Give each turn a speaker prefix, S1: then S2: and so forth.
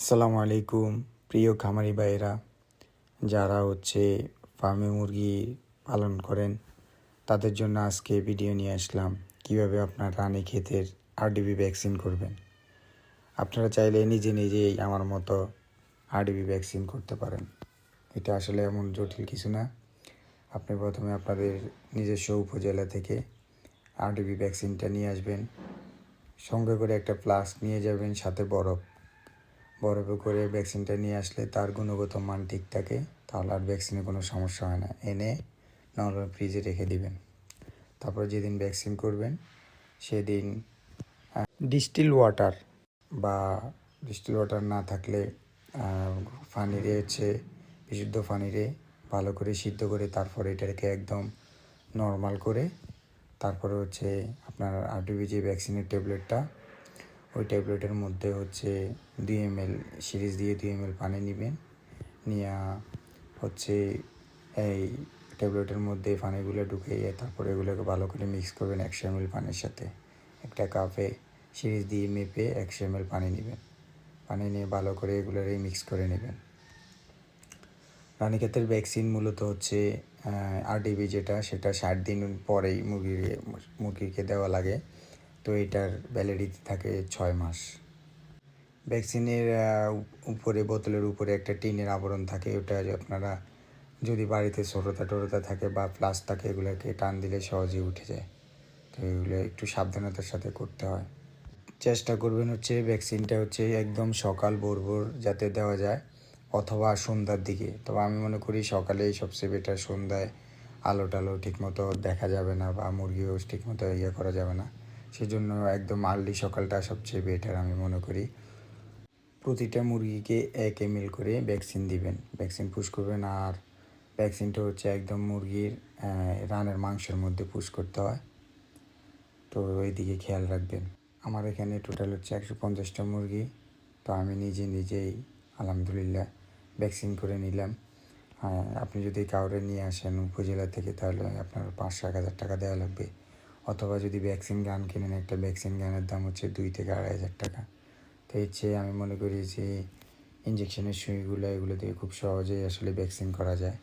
S1: আসসালামু আলাইকুম, প্রিয় খামারি ভাইয়েরা, যারা হচ্ছে ফার্মে মুরগি পালন করেন, তাদের জন্য আজকে ভিডিও নিয়ে আসলাম কীভাবে আপনার রানী ক্ষেতের আরডিবি ভ্যাকসিন করবেন। আপনারা চাইলে নিজে নিজেই আমার মতো আরডিবি ভ্যাকসিন করতে পারেন। এটা আসলে এমন জটিল কিছু না। আপনি প্রথমে আপনাদের নিজস্ব উপজেলা থেকে আরডিবি ভ্যাকসিনটা নিয়ে আসবেন। সঙ্গে করে একটা ফ্লাস্ক নিয়ে যাবেন, সাথে বরফ। বরফে করে ভ্যাকসিনটা নিয়ে আসলে তার গুণগত মান ঠিক থাকে, তাহলে আর ভ্যাকসিনে কোনো সমস্যা হয় না। এনে নর্মাল ফ্রিজে রেখে দিবেন। তারপর যেদিন ভ্যাকসিন করবেন, সেদিন ডিস্টিল ওয়াটার বা ডিস্টিল ওয়াটার না থাকলে পানিরে হচ্ছে বিশুদ্ধ পানিরে ভালো করে সিদ্ধ করে তারপর এটাকে একদম নর্মাল করে তারপরে হচ্ছে আপনার আরটিবি যে ভ্যাকসিনের ট্যাবলেটটা ওই ট্যাবলেটের মধ্যে হচ্ছে দুই এম এল সিরিজ দিয়ে দুই এম এল পানি নেবেন। নিয়ে হচ্ছে এই ট্যাবলেটের মধ্যে পানিগুলো ঢুকিয়ে তারপরে এগুলোকে ভালো করে মিক্স করবেন একশো এম এল পানির সাথে। একটা কাপে সিরিজ দিয়ে মেপে একশো এম এল পানি নেবেন। পানি নিয়ে ভালো করে এগুলোরই মিক্স করে নেবেন। রানীক্ষেতের ভ্যাকসিন মূলত হচ্ছে আরডিবি যেটা, সেটা ষাট দিন পরেই মুরগির, মুরগিকে দেওয়া লাগে। তো এটার ভ্যালিডিটি থাকে ছয় মাস। ভ্যাকসিনের উপরে, বোতলের উপরে একটা টিনের আবরণ থাকে, ওটা আপনারা যদি বাড়িতে ছোটতা টোরতা থাকে বা প্লাস থাকে, এগুলোকে টান দিলে সহজেই উঠে যায়। তো এগুলো একটু সাবধানতার সাথে করতে হয়। চেষ্টা করবেন হচ্ছে ভ্যাকসিনটা হচ্ছে একদম সকাল ভোর ভোর যাতে দেওয়া যায়, অথবা সন্ধ্যার দিকে। তবে আমি মনে করি সকালেই সবচেয়ে বেটার সন্ধ্যায় আলো টালো ঠিকমতো দেখা যাবে না বা মুরগিও ঠিকমতো ইয়ে করা যাবে না। সেজন্য একদম আর্লি সকালটা সবচেয়ে বেটার আমি মনে করি। প্রতিটা মুরগিকে এক এম করে ভ্যাকসিন দিবেন। ভ্যাকসিন পুশ করবেন আর ভ্যাকসিনটা হচ্ছে একদম মুরগির রানের মাংসের মধ্যে পুশ করতে হয়। তো ওই দিকে খেয়াল রাখবেন। আমার এখানে টোটাল হচ্ছে একশো পঞ্চাশটা মুরগি। তো আমি নিজে নিজেই আলহামদুলিল্লাহ ভ্যাকসিন করে নিলাম। হ্যাঁ আপনি যদি কাউরে নিয়ে আসেন উপজেলা থেকে তাহলে আপনার পাঁচশো এক হাজার টাকা দেওয়া লাগবে। অথবা যদি ভ্যাকসিন গান কিনেন, একটা ভ্যাকসিন গানের দাম হচ্ছে দুই থেকে আড়াই হাজার টাকা। তো এর চেয়ে আমি মনে করি যে ইঞ্জেকশনের সুইগুলো এগুলো দিয়ে খুব সহজেই আসলে ভ্যাকসিন করা যায়।